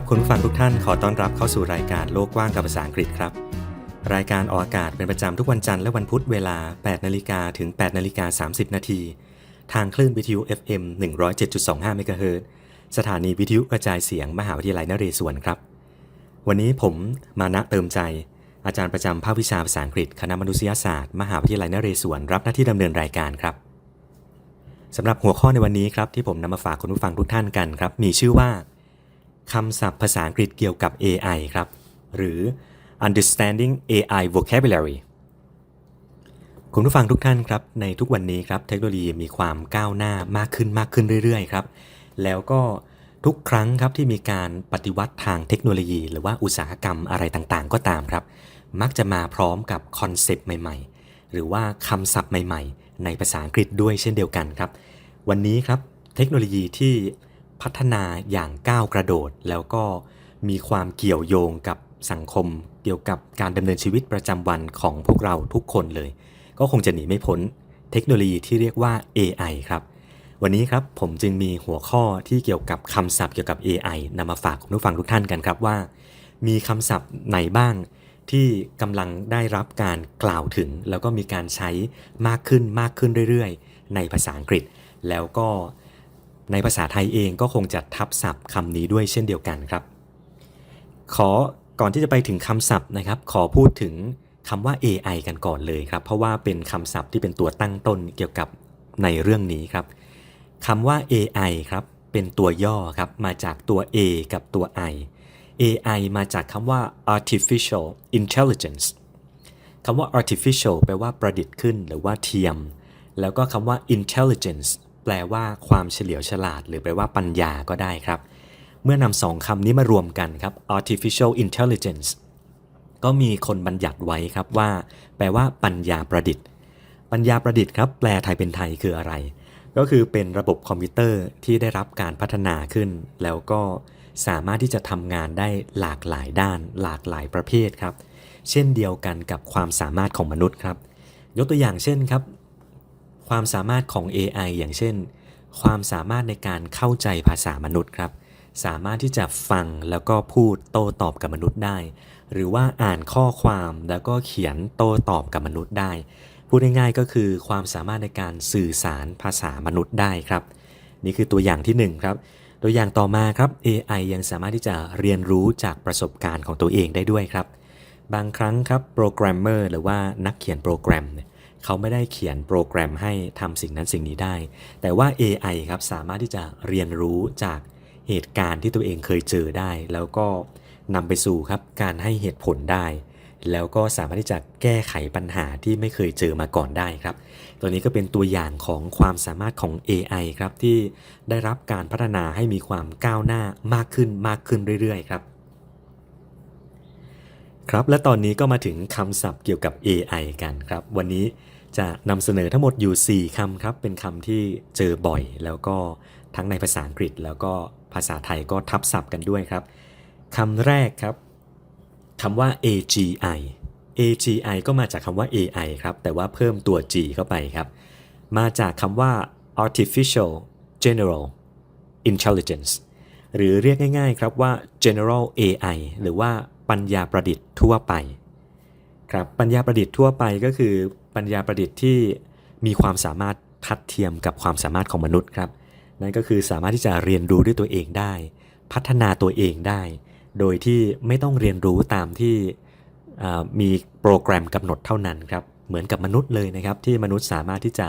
ครับคุณผู้ฟังทุกท่านขอต้อนรับเข้าสู่รายการโลกกว้างกับภาษาอังกฤษครับ รายการออกอากาศเป็นประจำทุกวันจันทร์และวันพุธเวลา 8นาฬิกาถึง8นาฬิกา30 นาทีทางคลื่นวิทยุ FM 107.25เมกะเฮิรตสถานีวิทยุกระจายเสียงมหาวิทยาลัยนเรศวรครับ วันนี้ผมมานะเติมใจ อาจารย์ประจำภาควิชาภาษาอังกฤษคณะมนุษยศาสตร์มหาวิทยาลัยนเรศวรรับหน้าที่ดำเนินรายการครับสำหรับหัวข้อในวันนี้ครับที่ผมนำมาฝากคุณผู้ฟังทุกท่านกันครับ มีชื่อว่า คำศัพท์ภาษาอังกฤษเกี่ยวกับ AI ครับ หรือ understanding AI vocabulary คุณผู้ฟังทุกท่านครับ ในทุกวันนี้ครับเทคโนโลยีมีความก้าวหน้ามากขึ้นมากขึ้นเรื่อยๆครับ แล้วก็ทุกครั้งครับที่มีการปฏิวัติทางเทคโนโลยี หรือว่าอุตสาหกรรมอะไรต่างๆ ก็ตามครับ มักจะมาพร้อมกับคอนเซปต์ใหม่ๆ หรือว่าคำศัพท์ใหม่ๆ ในภาษาอังกฤษด้วยเช่นเดียวกันครับ วันนี้ครับเทคโนโลยีที่ พัฒนาอย่างก้าวกระโดด แล้วก็มีความเกี่ยวโยงกับสังคม เกี่ยวกับการดำเนินชีวิตประจำวันของพวกเราทุกคนเลย ก็คงจะหนีไม่พ้นเทคโนโลยีที่เรียกว่า AI ครับ วันนี้ครับผมจึงมีหัวข้อที่เกี่ยวกับคำศัพท์เกี่ยวกับ AI นำมาฝากคุณผู้ฟังทุกท่านกันครับว่า มีคำศัพท์ไหนบ้างที่กำลังได้รับการกล่าวถึง แล้วก็มีการใช้มากขึ้นมากขึ้นเรื่อยๆ ในภาษาอังกฤษ แล้วก็ ในภาษาไทยเองก็คงจะทับศัพท์คำนี้ด้วยเช่นเดียวกันครับ ขอก่อนที่จะไปถึงคำศัพท์นะครับ ขอพูดถึงคำว่า AI กันก่อนเลยครับ เพราะว่าเป็นคำศัพท์ที่เป็นตัวตั้งต้นเกี่ยวกับในเรื่องนี้ครับคำว่า AI ครับเป็นตัวย่อครับมาจากตัว A กับตัว I AI มาจากคำว่า artificial intelligence คำว่า artificial แปลว่าประดิษฐ์ขึ้นหรือว่าเทียม แล้วก็คำว่า intelligence แปลว่าความเฉลียวฉลาด หรือแปลว่าปัญญาก็ได้ครับ เมื่อนำสองคำนี้มารวมกันครับ artificial intelligence ก็มีคนบัญญัติไว้ครับว่า แปลว่าปัญญาประดิษฐ์ ปัญญาประดิษฐ์ครับ แปลไทยเป็นไทยคืออะไร ก็คือเป็นระบบคอมพิวเตอร์ที่ได้รับการพัฒนาขึ้น แล้วก็สามารถที่จะทำงานได้หลากหลายด้าน หลากหลายประเภทครับ เช่นเดียวกันกับความสามารถของมนุษย์ครับ ยกตัวอย่างเช่นครับ ความสามารถของ AI อย่างเช่น ความสามารถในการเข้าใจภาษามนุษย์ครับ สามารถที่จะฟังแล้วก็พูดโต้ตอบกับมนุษย์ได้ หรือว่าอ่านข้อความแล้วก็เขียนโต้ตอบกับมนุษย์ได้ พูดง่ายๆก็คือความสามารถในการสื่อสารภาษามนุษย์ได้ครับ นี่คือตัวอย่างที่หนึ่งครับตัวอย่างต่อมาครับ AI ยังสามารถที่จะเรียนรู้จากประสบการณ์ของตัวเองได้ด้วยครับ บางครั้งครับโปรแกรมเมอร์หรือว่านักเขียนโปรแกรมเนี่ย เขาไม่ได้เขียนโปรแกรมให้ทำสิ่งนั้นสิ่งนี้ได้ แต่ว่า AI ครับสามารถที่จะเรียนรู้จากเหตุการณ์ที่ตัวเองเคยเจอได้ แล้วก็นำไปสู่ครับการให้เหตุผลได้ แล้วก็สามารถที่จะแก้ไขปัญหาที่ไม่เคยเจอมาก่อนได้ครับ ตัวนี้ก็เป็นตัวอย่างของความสามารถของ AI ครับที่ได้รับการพัฒนาให้มีความก้าวหน้ามากขึ้นมากขึ้นเรื่อยๆครับครับและตอนนี้ก็มาถึงคำศัพท์เกี่ยวกับ AI กันครับ วันนี้ จะนำเสนอทั้งหมดอยู่ 4คำครับ เป็นคำที่เจอบ่อย แล้วก็ทั้งในภาษาอังกฤษ แล้วก็ภาษาไทยก็ทับศัพท์กันด้วยครับคำแรกครับคำว่า AGI AGI ก็มาจากคำว่า AI ครับ แต่ว่าเพิ่มตัว G เข้าไปครับ มาจากคำว่า artificial general intelligence หรือเรียกง่ายๆครับว่า general AI หรือว่าปัญญาประดิษฐ์ทั่วไป ครับ ปัญญาประดิษฐ์ทั่วไปก็คือ ปัญญาประดิษฐ์ที่มีความสามารถทัดเทียมกับความสามารถของมนุษย์ครับ นั่นก็คือสามารถที่จะเรียนรู้ด้วยตัวเองได้ พัฒนาตัวเองได้ โดยที่ไม่ต้องเรียนรู้ตามที่มีโปรแกรมกำหนดเท่านั้นครับ เหมือนกับมนุษย์เลยนะครับ ที่มนุษย์สามารถที่จะ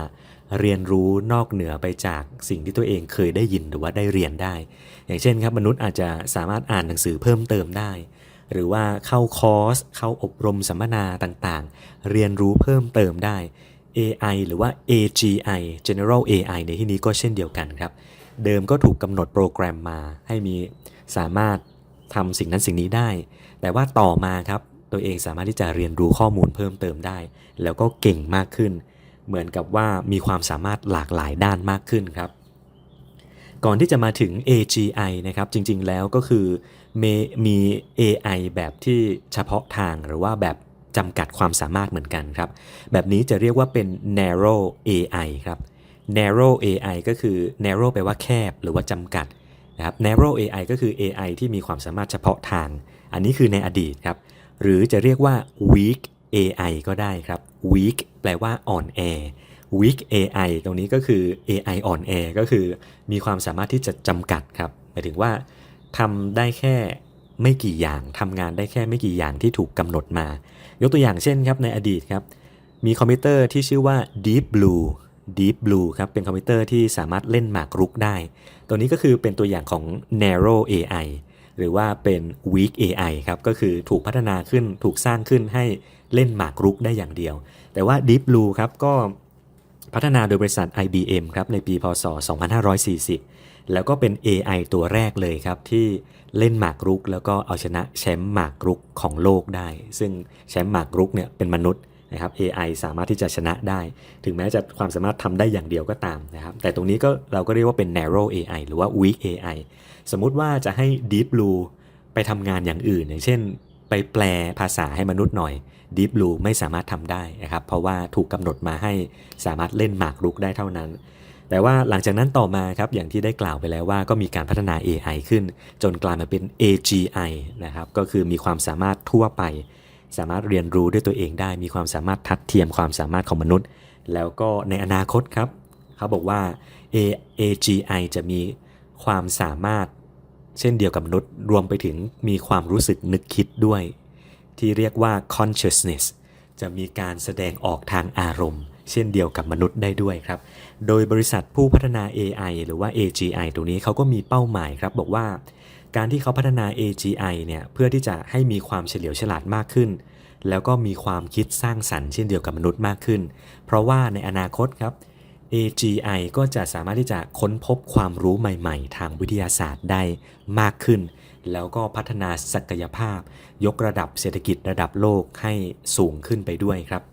เรียนรู้นอกเหนือไปจากสิ่งที่ตัวเองเคยได้ยินหรือว่าได้เรียนได้ อย่างเช่นครับมนุษย์อาจจะสามารถอ่านหนังสือเพิ่มเติมได้ หรือว่าเข้าคอร์ส เข้าอบรมสัมมนาต่างๆ เรียนรู้เพิ่มเติมได้ AI หรือว่า AGI General AI ในที่นี้ก็เช่นเดียวกันครับ เดิมก็ถูกกำหนดโปรแกรมมา ให้มีสามารถทำสิ่งนั้นสิ่งนี้ได้ แต่ว่าต่อมาครับตัวเองสามารถที่จะเรียนรู้ข้อมูลเพิ่มเติมได้ แล้วก็เก่งมากขึ้น เหมือนกับว่ามีความสามารถหลากหลายด้านมากขึ้นครับ ก่อนที่จะมาถึง AGI นะครับ จริงๆแล้วก็คือ มมี AI แบบที่เฉพาะทางหรือว่าแบบจำกัดความสามารถเหมือนกันครับ แบบนี้จะเรียกว่าเป็น narrow AI ครับ narrow AI ก็คือ narrow แปลว่าแคบหรือว่าจำกัดนะครับ narrow AI ก็คือ AI ที่มีความสามารถเฉพาะทาง อันนี้คือในอดีตครับ หรือจะเรียกว่า weak AI ก็ได้ครับ weak แปลว่าอ่อนแอ weak AI ตรงนี้ก็คือ AI อ่อนแอก็คือมีความสามารถที่จะจำกัดครับหมายถึงว่า ทำได้แค่ไม่กี่อย่างทำงานได้แค่ไม่กี่อย่างที่ถูกกำหนดมา ยกตัวอย่างเช่นครับในอดีตครับ มีคอมพิวเตอร์ที่ชื่อว่า Deep Blue Deep Blue ครับ เป็นคอมพิวเตอร์ที่สามารถเล่นหมากรุกได้ ตัวนี้ก็คือเป็นตัวอย่างของ Narrow AI หรือว่าเป็น Weak AI ครับ ก็คือถูกพัฒนาขึ้นถูกสร้างขึ้นให้เล่นหมากรุกได้อย่างเดียว แต่ว่า Deep Blue ครับก็พัฒนาโดยบริษัท IBM ครับในปีพศ 2540 แล้วก็เป็น AI ตัวแรกเลยครับ ที่เล่นหมากรุก แล้วก็เอาชนะแชมป์หมากรุกของโลกได้ ซึ่งแชมป์หมากรุกเนี่ยเป็นมนุษย์นะครับ AI สามารถที่จะชนะได้ ถึงแม้จะความสามารถทำได้อย่างเดียวก็ตามนะครับ แต่ตรงนี้ก็เราก็เรียกว่าเป็น narrow AI หรือว่า weak AI สมมุติว่าจะให้ Deep Blue ไปทำงานอย่างอื่น อย่างเช่น ไปแปลภาษาให้มนุษย์หน่อย Deep Blue ไม่สามารถทำได้นะครับ เพราะว่าถูกกำหนดมาให้สามารถเล่นหมากรุกได้เท่านั้น แต่ว่าหลังจากนั้นต่อมาครับอย่างที่ได้กล่าวไปแล้วว่าก็มีการพัฒนา AI ขึ้น จนกลายมาเป็น AGI นะครับก็คือมีความสามารถทั่วไป สามารถเรียนรู้ด้วยตัวเองได้ มีความสามารถทัดเทียมความสามารถของมนุษย์ แล้วก็ในอนาคตครับเขาบอกว่า AGI จะมีความสามารถเช่นเดียวกับมนุษย์รวมไปถึงมีความรู้สึกนึกคิดด้วย ที่เรียกว่า consciousness จะมีการแสดงออกทางอารมณ์ เช่นเดียวกับมนุษย์ได้ด้วยครับ โดยบริษัทผู้พัฒนา AI หรือว่า AGI ตรงนี้เขาก็มีเป้าหมายครับบอกว่า การที่เขาพัฒนา AGI เนี่ยเพื่อที่จะให้มีความเฉลียวฉลาดมากขึ้น แล้วก็มีความคิดสร้างสรรค์เช่นเดียวกับมนุษย์มากขึ้น เพราะว่าในอนาคตครับ AGI ก็จะสามารถที่จะค้นพบความรู้ใหม่ ๆ ทางวิทยาศาสตร์ได้มากขึ้น แล้วก็พัฒนาศักยภาพ ยกระดับเศรษฐกิจระดับโลกให้สูงขึ้นไปด้วยครับ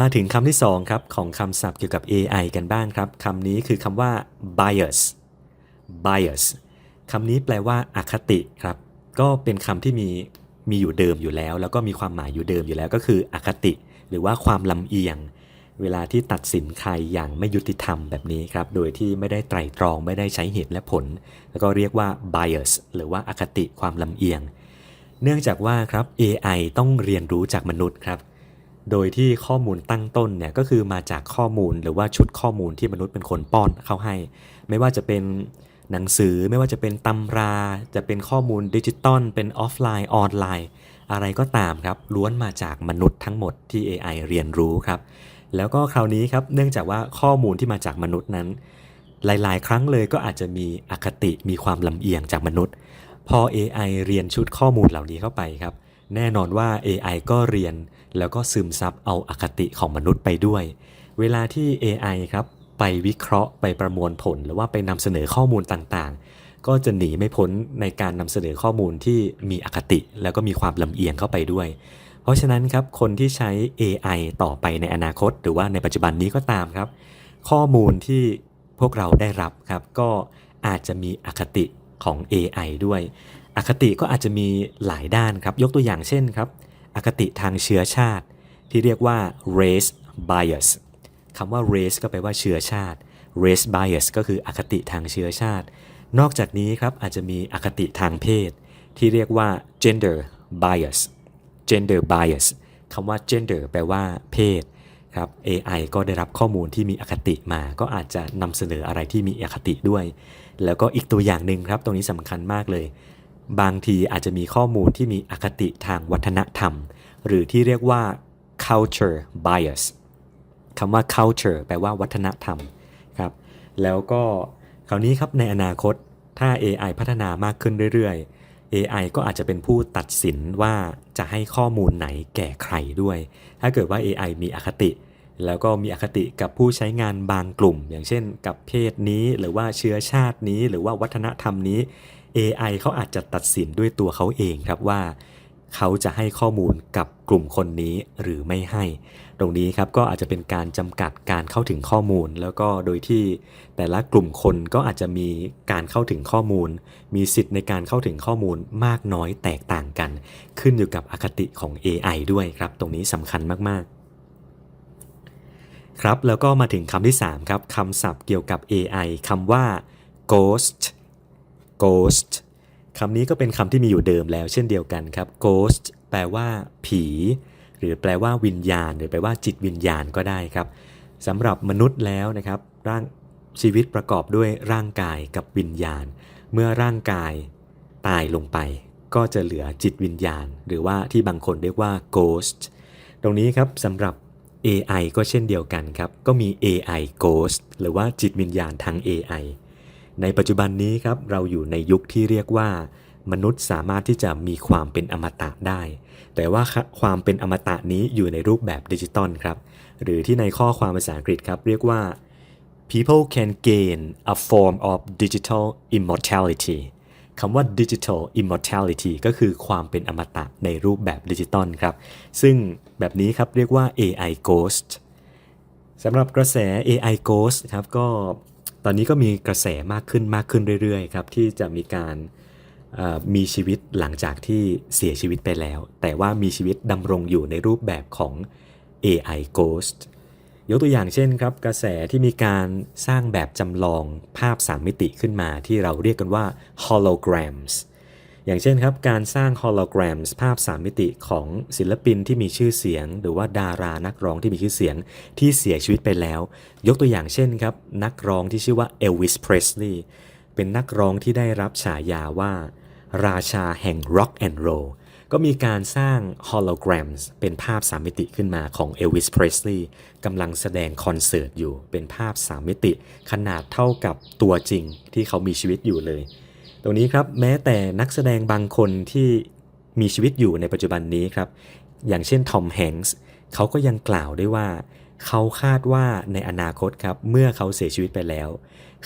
มาถึงคำที่2ครับของคำศัพท์เกี่ยวกับ AI กันบ้างครับคำนี้คือคำว่า bias bias คำนี้แปลว่าอาคติครับ ก็เป็นคำที่มีมีอยู่เดิมอยู่แล้ว แล้วก็มีความหมายอยู่เดิมอยู่แล้วก็คืออคติ หรือว่าความลำเอียง เวลาที่ตัดสินใครอย่างไม่ยุติธรรมแบบนี้ครับ โดยที่ไม่ได้ไตร่ตรองไม่ได้ใช้เหตุและผล แล้วก็เรียกว่า bias หรือว่าอคติความลำเอียง เนื่องจากว่าครับ AI ต้องเรียนรู้จากมนุษย์ครับ โดยที่ข้อมูลตั้งต้นเนี่ยก็คือมาจากข้อมูลหรือว่าชุดข้อมูลที่มนุษย์เป็นคนป้อนเข้าให้ ไม่ว่าจะเป็นหนังสือไม่ว่าจะเป็นตำรา จะเป็นข้อมูลดิจิตอลเป็นออฟไลน์ออนไลน์ อะไรก็ตามครับล้วนมาจากมนุษย์ทั้งหมดที่ AI เรียนรู้ครับ แล้วก็คราวนี้ครับเนื่องจากว่าข้อมูลที่มาจากมนุษย์นั้น หลาย ๆ ครั้งเลยก็อาจจะมีอคติมีความลำเอียงจากมนุษย์ พอ AI เรียนชุดข้อมูลเหล่านี้เข้าไปครับ แน่นอนว่า AI ก็เรียน แล้วก็ซึมซับเอาอคติของมนุษย์ไปด้วย เวลาที่ AI ครับไปวิเคราะห์ไปประมวลผล หรือว่าไปนำเสนอข้อมูลต่างๆ ก็จะหนีไม่พ้นในการนำเสนอข้อมูลที่มีอคติ แล้วก็มีความลำเอียงเข้าไปด้วย เพราะฉะนั้นครับคนที่ใช้ AI ต่อไปในอนาคต หรือว่าในปัจจุบันนี้ก็ตามครับ ข้อมูลที่พวกเราได้รับครับ ก็อาจจะมีอคติของ AI ด้วย อคติก็อาจจะมีหลายด้านครับ ยกตัวอย่างเช่นครับ อคติทางเชื้อชาติ ที่เรียกว่า race bias คำว่า race ก็แปลว่าเชื้อชาติ race bias ก็คืออคติทางเชื้อชาติ นอกจากนี้ครับอาจจะมีอคติทางเพศ ที่เรียกว่า gender bias gender bias คำว่า gender แปลว่าเพศครับ AI ก็ได้รับข้อมูลที่มีอคติมา ก็อาจจะนำเสนออะไรที่มีอคติด้วย แล้วก็อีกตัวอย่างหนึ่งครับ ตรงนี้สำคัญมากเลย บางทีอาจจะมีข้อมูลที่มีอคติทางวัฒนธรรม หรือที่เรียกว่า culture bias คำว่า culture แปลว่าวัฒนธรรมครับ แล้วก็คราวนี้ครับในอนาคตถ้า AI พัฒนามากขึ้นเรื่อยๆ AI ก็อาจจะเป็นผู้ตัดสินว่าจะให้ข้อมูลไหนแก่ใครด้วย ถ้าเกิดว่า AI มีอคติ แล้วก็มีอคติกับผู้ใช้งานบางกลุ่ม อย่างเช่น กับเพศนี้หรือว่าเชื้อชาตินี้ หรือว่าวัฒนธรรมนี้ AI เขาอาจจะตัดสินด้วยตัวเขาเองครับว่า เขาจะให้ข้อมูลกับกลุ่มคนนี้หรือไม่ให้ ตรงนี้ครับก็อาจจะเป็นการจำกัดการเข้าถึงข้อมูล แล้วก็โดยที่แต่ละกลุ่มคนก็อาจจะมีการเข้าถึงข้อมูล มีสิทธิ์ในการเข้าถึงข้อมูลมากน้อยแตกต่างกัน ขึ้นอยู่กับอคติของ AI ด้วยครับ ตรงนี้สำคัญมากๆครับแล้วก็มาถึงคำที่ 3 ครับคำศัพท์เกี่ยวกับ AI คำว่า ghost ghost คำนี้ก็เป็นคำที่มีอยู่เดิมแล้วเช่นเดียวกันครับ ghost แปลว่า ผี หรือแปลว่าวิญญาณ หรือแปลว่าจิตวิญญาณก็ได้ครับสำหรับมนุษย์แล้วนะครับ ร่างชีวิตประกอบด้วยร่างกายกับวิญญาณ เมื่อร่างกายตายลงไป ก็จะเหลือจิตวิญญาณ หรือว่าที่บางคนเรียกว่า ghost ตรงนี้ครับสำหรับ AI ก็เช่นเดียวกันครับ ก็มี AI ghost หรือว่าจิตวิญญาณทาง AI ในปัจจุบันนี้ครับเราอยู่ในยุคที่เรียกว่า มนุษย์สามารถที่จะมีความเป็นอมตะได้ แต่ว่าความเป็นอมตะนี้อยู่ในรูปแบบดิจิตอลครับ หรือที่ในข้อความภาษาอังกฤษครับ เรียกว่า people can gain a form of digital immortality คำว่า digital immortality ก็คือความเป็นอมตะในรูปแบบดิจิตอลครับ ซึ่งแบบนี้ครับเรียกว่า AI ghost สำหรับกระแส AI ghost ครับก็ ตอนนี้ก็มีกระแสมากขึ้นมากขึ้นเรื่อยๆครับที่จะมีการมีชีวิตหลังจากที่เสียชีวิตไปแล้ว แต่ว่ามีชีวิตดำรงอยู่ในรูปแบบของ AI ghost ยกตัวอย่างเช่นครับกระแสที่มีการสร้างแบบจำลองภาพสามมิติขึ้นมาที่เราเรียกกันว่า holograms อย่างเช่นครับ การสร้าง holograms ภาพสามมิติของศิลปินที่มีชื่อเสียง หรือว่าดารานักร้องที่มีชื่อเสียงที่เสียชีวิตไปแล้ว ยกตัวอย่างเช่นครับ นักร้องที่ชื่อว่า Elvis Presley เป็นนักร้องที่ได้รับฉายาว่า ราชาแห่ง rock and roll ก็มีการสร้าง holograms เป็นภาพสามมิติขึ้นมาของ Elvis Presley กำลังแสดงคอนเสิร์ตอยู่ เป็นภาพสามมิติ ขนาดเท่ากับตัวจริงที่เขามีชีวิตอยู่เลย ตรงนี้ครับแม้แต่นักแสดงบางคนที่มีชีวิตอยู่ในปัจจุบันนี้ครับ อย่างเช่นทอมแฮงส์เขาก็ยังกล่าวได้ว่า เขาคาดว่าในอนาคตครับ เมื่อเขาเสียชีวิตไปแล้ว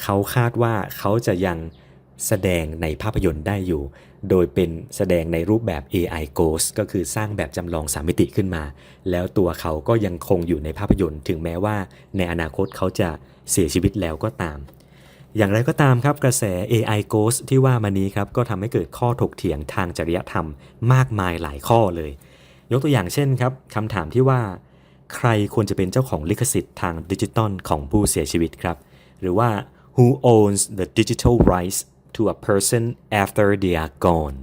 เขาคาดว่าเขาจะยังแสดงในภาพยนตร์ได้อยู่ โดยเป็นแสดงในรูปแบบ AI Ghost ก็คือสร้างแบบจำลองสามมิติขึ้นมา แล้วตัวเขาก็ยังคงอยู่ในภาพยนตร์ ถึงแม้ว่าในอนาคตเขาจะเสียชีวิตแล้วก็ตาม อย่างไรก็ตามครับกระแส AI Ghost ที่ว่ามานี้ครับก็ทำให้เกิดข้อถกเถียงทางจริยธรรมมากมายหลายข้อเลย ยกตัวอย่างเช่นครับคำถามที่ว่า ใครควรจะเป็นเจ้าของลิขสิทธิ์ทางดิจิตอลของผู้เสียชีวิตครับ หรือว่า who owns the digital rights to a person after they are gone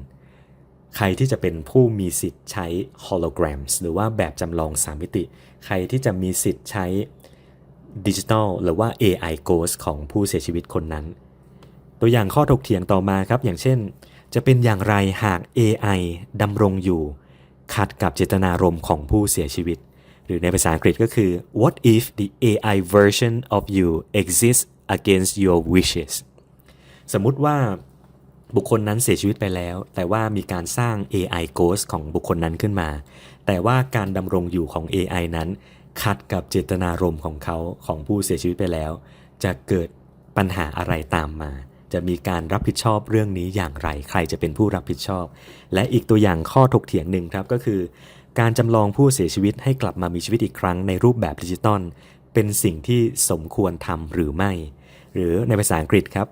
ใครที่จะเป็นผู้มีสิทธิ์ใช้ holograms หรือว่าแบบจำลองสามมิติ ใครที่จะมีสิทธิ์ใช้ ดิจิทัลหรือว่า AI ghost ของผู้เสียชีวิตคนนั้น ตัวอย่างข้อถกเถียงต่อมาครับ อย่างเช่น จะเป็นอย่างไรหาก AI ดำรงอยู่ ขัดกับเจตนารมณ์ของผู้เสียชีวิต หรือในภาษาอังกฤษก็คือ what if the AI version of you exists against your wishes สมมุติว่าบุคคลนั้นเสียชีวิตไปแล้ว แต่ว่ามีการสร้าง AI ghost ของบุคคลนั้นขึ้นมา แต่ว่าการดำรงอยู่ของ AI นั้น ขัดกับเจตนารมณ์ของเขาของผู้เสียชีวิตไปแล้ว จะเกิดปัญหาอะไรตามมา จะมีการรับผิดชอบเรื่องนี้อย่างไร ใครจะเป็นผู้รับผิดชอบ และอีกตัวอย่างข้อถกเถียงหนึ่งครับก็คือ การจำลองผู้เสียชีวิตให้กลับมามีชีวิตอีกครั้งในรูปแบบดิจิตอลเป็นสิ่งที่สมควรทำหรือไม่ หรือในภาษาอังกฤษครับ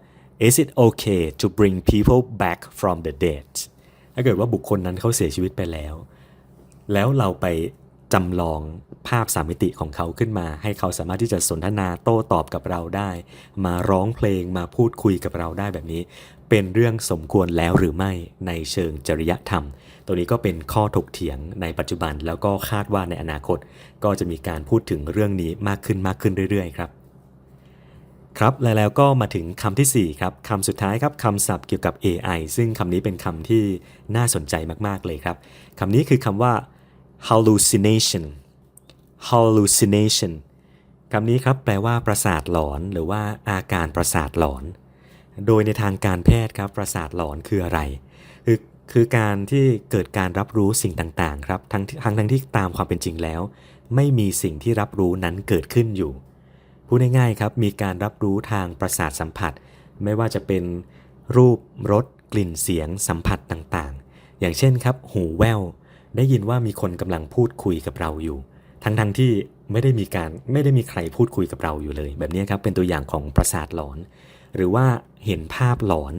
Is it okay to bring people back from the dead ถ้าเกิดว่าบุคคลนั้นเขาเสียชีวิตไปแล้ว แล้วเราไปจำลอง ภาพสามมิติของเขาขึ้นมา ให้เขาสามารถที่จะสนทนาโต้ตอบกับเราได้ มาร้องเพลงมาพูดคุยกับเราได้แบบนี้ เป็นเรื่องสมควรแล้วหรือไม่ในเชิงจริยธรรม ตัวนี้ก็เป็นข้อถกเถียงในปัจจุบันแล้วก็คาดว่าในอนาคต ก็จะมีการพูดถึงเรื่องนี้มากขึ้นมากขึ้นเรื่อยๆ ครับครับและแล้วก็มาถึงคำทีสี่4 ครับคำสุดท้ายครับคำศัพท์เกี่ยวกับ AI ซึ่งคำนี้เป็นคำที่น่าสนใจมาก ๆ เลยครับคำนี้คือคำว่า hallucination hallucination คำนี้ครับแปลว่าประสาทหลอนหรือว่าอาการประสาทหลอน โดยในทางการแพทย์ครับประสาทหลอนคืออะไร คือคือการที่เกิดการรับรู้สิ่งต่างๆครับทั้งทั้งทั้งที่ตามความเป็นจริงแล้ว ไม่มีสิ่งที่รับรู้นั้นเกิดขึ้นอยู่ พูดง่ายๆครับมีการรับรู้ทางประสาทสัมผัส ไม่ว่าจะเป็นรูปรสกลิ่นเสียงสัมผัสต่างๆ อย่างเช่นครับ หูแว่วได้ยินว่ามีคนกำลังพูดคุยกับเราอยู่ ทั้งๆที่ไม่ได้มีการไม่ได้มีใครพูดคุยกับเราอยู่เลย แบบนี้ครับเป็นตัวอย่างของประสาทหลอน หรือว่าเห็นภาพหลอน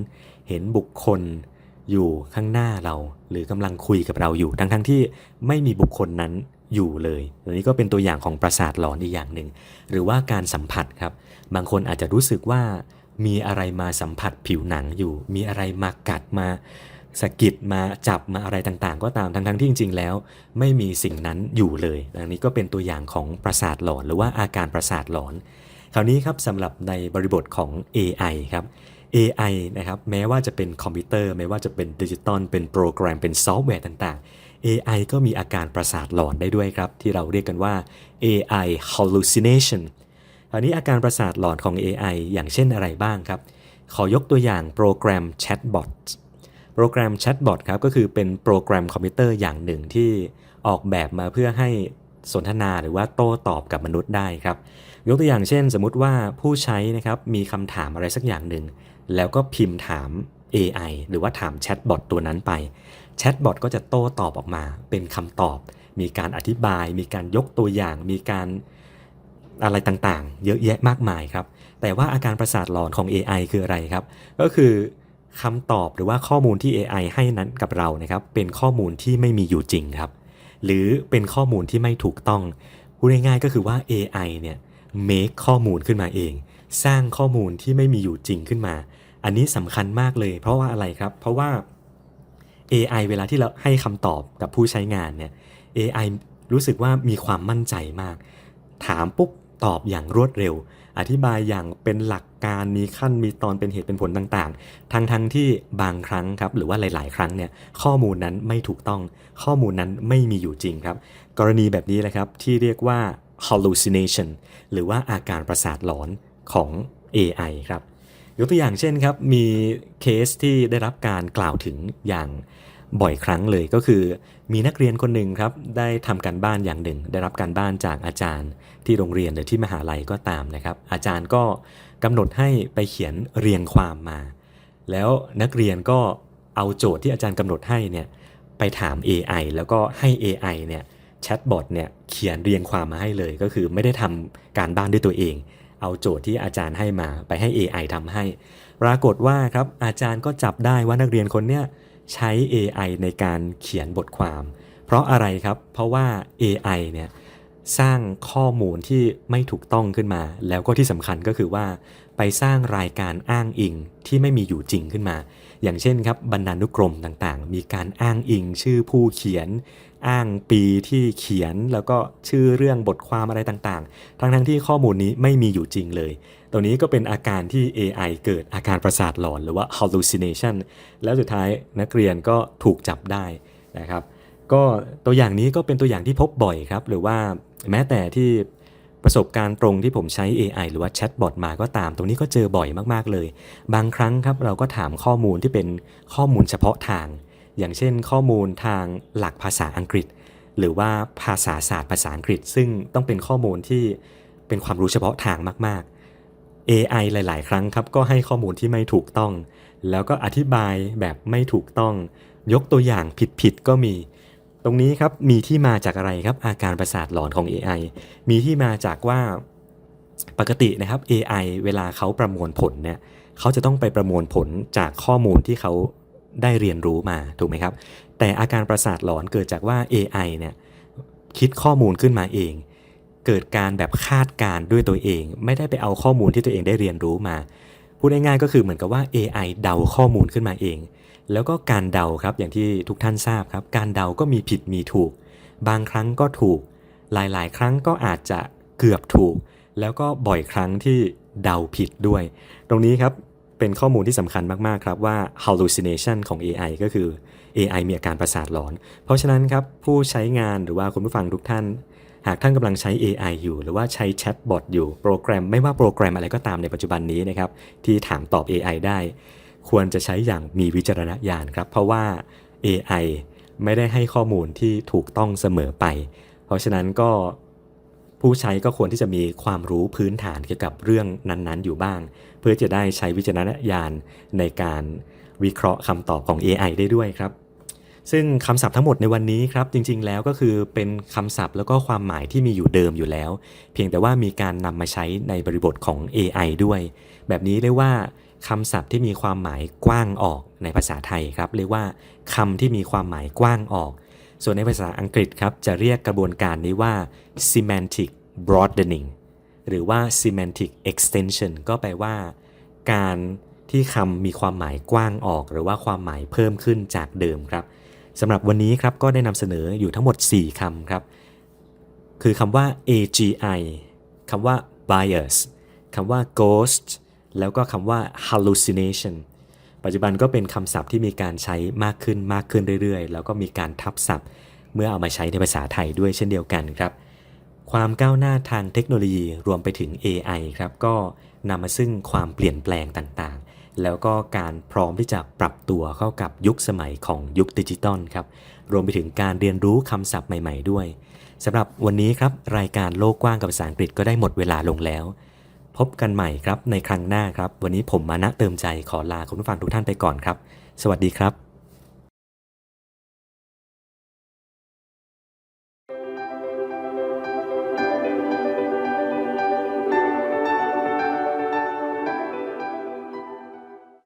เห็นบุคคลอยู่ข้างหน้าเรา หรือกำลังคุยกับเราอยู่ ทั้งๆที่ไม่มีบุคคลนั้นอยู่เลยอันนี้ก็เป็นตัวอย่างของประสาทหลอนอีกอย่างหนึ่ง หรือว่าการสัมผัสครับ บางคนอาจจะรู้สึกว่ามีอะไรมาสัมผัสผิวหนังอยู่ มีอะไรมากัดมา สกิดมาจับมาอะไรต่างๆ ก็ตามทั้งๆที่จริง ๆ แล้ว ไม่มีสิ่งนั้นอยู่เลยอันนี้ก็เป็นตัวอย่างของประสาทหลอน หรือว่าอาการประสาทหลอน คราวนี้ครับสำหรับในบริบทของ AI ครับ AI นะครับแม้ว่าจะเป็นคอมพิวเตอร์แม้ว่าจะเป็นดิจิตอลเป็นโปรแกรมเป็นซอฟต์แวร์ต่างๆ AI ก็มีอาการประสาทหลอนได้ด้วยครับ ที่เราเรียกกันว่า AI hallucination คราวนี้อาการประสาทหลอนของ AI อย่างเช่นอะไรบ้างครับ ขอยกตัวอย่างโปรแกรม Chatbot โปรแกรม Chatbot ครับก็คือเป็นโปรแกรมคอมพิวเตอร์อย่างหนึ่งที่ออกแบบมาเพื่อให้สนทนาหรือว่าโต้ตอบกับมนุษย์ได้ครับ ยกตัวอย่างเช่น สมมติว่าผู้ใช้นะครับมีคำถามอะไรสักอย่างหนึ่ง แล้วก็พิมพ์ถาม AI หรือว่าถามแชทบอทตัวนั้นไปแชทบอทก็จะโต้ตอบออกมา เป็นคำตอบ มีการอธิบาย มีการยกตัวอย่าง มีการอะไรต่างๆ เยอะแยะมากมายครับ แต่ว่าอาการประสาทหลอนของ AI คืออะไรครับ ก็คือ คำตอบหรือว่าข้อมูลที่ AI ให้นั้นกับเรานะครับ เป็นข้อมูลที่ไม่มีอยู่จริงครับ หรือเป็นข้อมูลที่ไม่ถูกต้องพูดง่ายๆก็คือว่า AI เนี่ย make ข้อมูลขึ้นมาเอง สร้างข้อมูลที่ไม่มีอยู่จริงขึ้นมา อันนี้สำคัญมากเลย เพราะว่าอะไรครับ เพราะว่า AI เวลาที่เราให้คำตอบกับผู้ใช้งานเนี่ย AI รู้สึกว่ามีความมั่นใจมาก ถามปุ๊บตอบอย่างรวดเร็ว อธิบายอย่างเป็นหลักการมีขั้นมีตอนเป็นเหตุเป็นผลต่างๆ ทั้งทั้งที่บางครั้งครับหรือว่าหลาย ๆ ครั้งเนี่ยข้อมูลนั้นไม่ถูกต้อง ข้อมูลนั้นไม่มีอยู่จริงครับ กรณีแบบนี้แหละครับที่เรียกว่า hallucination หรือว่าอาการประสาทหลอนของ AI ครับยกตัวอย่างเช่นครับมีเคสที่ได้รับการกล่าวถึงอย่าง บ่อยครั้งเลยก็คือ มีนักเรียนคนหนึ่งครับได้ทำการบ้านอย่างหนึ่ง ได้รับการบ้านจากอาจารย์ ที่โรงเรียนหรือที่มหาลัยก็ตามนะครับ อาจารย์ก็กำหนดให้ไปเขียนเรียงความมา แล้วนักเรียนก็เอาโจทย์ที่อาจารย์กำหนดให้เนี่ยไปถาม AI แล้วก็ให้ AI เนี่ยแชทบอทเนี่ยเขียนเรียงความมาให้เลย ก็คือไม่ได้ทำการบ้านด้วยตัวเอง เอาโจทย์ที่อาจารย์ให้มาไปให้ AI ทำให้ ปรากฏว่าครับอาจารย์ก็จับได้ว่านักเรียนคนเนี้ย ใช้ AI ในการเขียนบทความ เพราะอะไรครับ เพราะว่า AI เนี่ยสร้างข้อมูลที่ไม่ถูกต้องขึ้นมา แล้วก็ที่สำคัญก็คือว่า ไปสร้างรายการอ้างอิงที่ไม่มีอยู่จริงขึ้นมา อย่างเช่นครับบรรณานุกรมต่างๆ มีการอ้างอิงชื่อผู้เขียน อ้างปีที่เขียนแล้วก็ชื่อเรื่องบทความอะไรต่างๆ ทั้งๆที่ข้อมูลนี้ไม่มีอยู่จริงเลยตัวนี้ก็เป็นอาการที่ AI เกิดอาการประสาทหลอนหรือว่า hallucination แล้วสุดท้ายนักเรียนก็ถูกจับได้นะครับ ก็ตัวอย่างนี้ก็เป็นตัวอย่างที่พบบ่อยครับ หรือว่าแม้แต่ที่ ประสบการณ์ตรงที่ผมใช้ AI หรือว่าแชทบอทมาก็ตาม ตรงนี้ก็เจอบ่อยมากๆเลย บางครั้งครับเราก็ถามข้อมูลที่เป็นข้อมูลเฉพาะทาง อย่างเช่น ข้อมูลทางหลักภาษาอังกฤษ หรือว่าภาษาศาสตร์ภาษาอังกฤษ ซึ่งต้องเป็นข้อมูลที่เป็นความรู้เฉพาะทางมาก ๆ AI หลาย ๆ ครั้งครับก็ให้ข้อมูลที่ไม่ถูกต้อง แล้วก็อธิบายแบบไม่ถูกต้อง ยกตัวอย่างผิดๆก็มี ตรงนี้ครับมีที่มาจากอะไรครับอาการประสาทหลอนของ AI มีที่มาจากว่าปกตินะครับ AI เวลาเขาประมวลผลเนี่ยเขาจะต้องไปประมวลผลจากข้อมูลที่เขาได้เรียนรู้มาถูกไหมครับ แต่อาการประสาทหลอนเกิดจากว่า AI เนี่ยคิดข้อมูลขึ้นมาเอง เกิดการแบบคาดการ์ด้วยตัวเอง ไม่ได้ไปเอาข้อมูลที่ตัวเองได้เรียนรู้มา พูดง่ายๆก็คือเหมือนกับว่า AI เดาข้อมูลขึ้นมาเอง แล้วก็การเดาครับอย่างที่ทุกท่านทราบครับ การเดาก็มีผิดมีถูก บางครั้งก็ถูก หลายๆ ครั้งก็อาจจะเกือบถูก แล้วก็บ่อยครั้งที่เดาผิดด้วย ตรงนี้ครับเป็นข้อมูลที่สำคัญมาก ๆ ครับว่า hallucination ของ AI ก็คือ AI มีอาการประสาทหลอน เพราะฉะนั้นครับผู้ใช้งานหรือว่าคุณผู้ฟังทุกท่าน หากท่านกำลังใช้ AI อยู่ หรือว่าใช้แชทบอทอยู่โปรแกรม ไม่ว่าโปรแกรมอะไรก็ตามในปัจจุบันนี้นะครับที่ถามตอบ AI ได้ ควรจะใช้อย่างมีวิจารณญาณครับ เพราะว่า AI ไม่ได้ให้ข้อมูลที่ถูกต้องเสมอไป เพราะฉะนั้นก็ผู้ใช้ก็ควรที่จะมีความรู้พื้นฐานเกี่ยวกับเรื่องนั้นๆ อยู่บ้าง เพื่อจะได้ใช้วิจารณญาณในการวิเคราะห์คำตอบของ AI ได้ด้วยครับ ซึ่งคำศัพท์ทั้งหมดในวันนี้ครับจริง ๆ แล้วก็คือเป็นคำศัพท์แล้วก็ความหมายที่มีอยู่เดิมอยู่แล้ว เพียงแต่ว่ามีการนำมาใช้ในบริบทของ AI ด้วย แบบนี้เรียกว่า คำศัพท์ที่มีความหมายกว้างออกในภาษาไทยครับ เรียกว่าคำที่มีความหมายกว้างออก ส่วนในภาษาอังกฤษครับจะเรียกกระบวนการนี้ว่า semantic broadening หรือว่า semantic extension ก็แปลว่า การที่คำมีความหมายกว้างออก หรือว่าความหมายเพิ่มขึ้นจากเดิมครับสำหรับวันนี้ครับก็ได้นำเสนออยู่ทั้งหมด 4คำครับ คือคำว่า AGI คำว่า bias คำว่า ghost แล้วก็คำว่า hallucination ปัจจุบันก็เป็นคำศัพท์ที่มีการใช้มากขึ้นมากขึ้นเรื่อยๆ แล้วก็มีการทับศัพท์ เมื่อเอามาใช้ในภาษาไทยด้วยเช่นเดียวกันครับ ความก้าวหน้าทางเทคโนโลยีรวมไปถึง AI ครับก็นำมาซึ่งความเปลี่ยนแปลงต่างๆ แล้วก็การพร้อมที่จะปรับตัวเข้ากับยุคสมัยของยุคดิจิตอลครับ รวมไปถึงการเรียนรู้คำศัพท์ใหม่ ๆ ด้วยสำหรับวันนี้ครับรายการโลกกว้างกับภาษาอังกฤษก็ได้หมดเวลาลงแล้ว พบกันใหม่ครับในครั้งหน้าครับ วันนี้ผมมานะเติมใจขอลาคุณผู้ฟังทุกท่านไปก่อนครับ สวัสดีครับ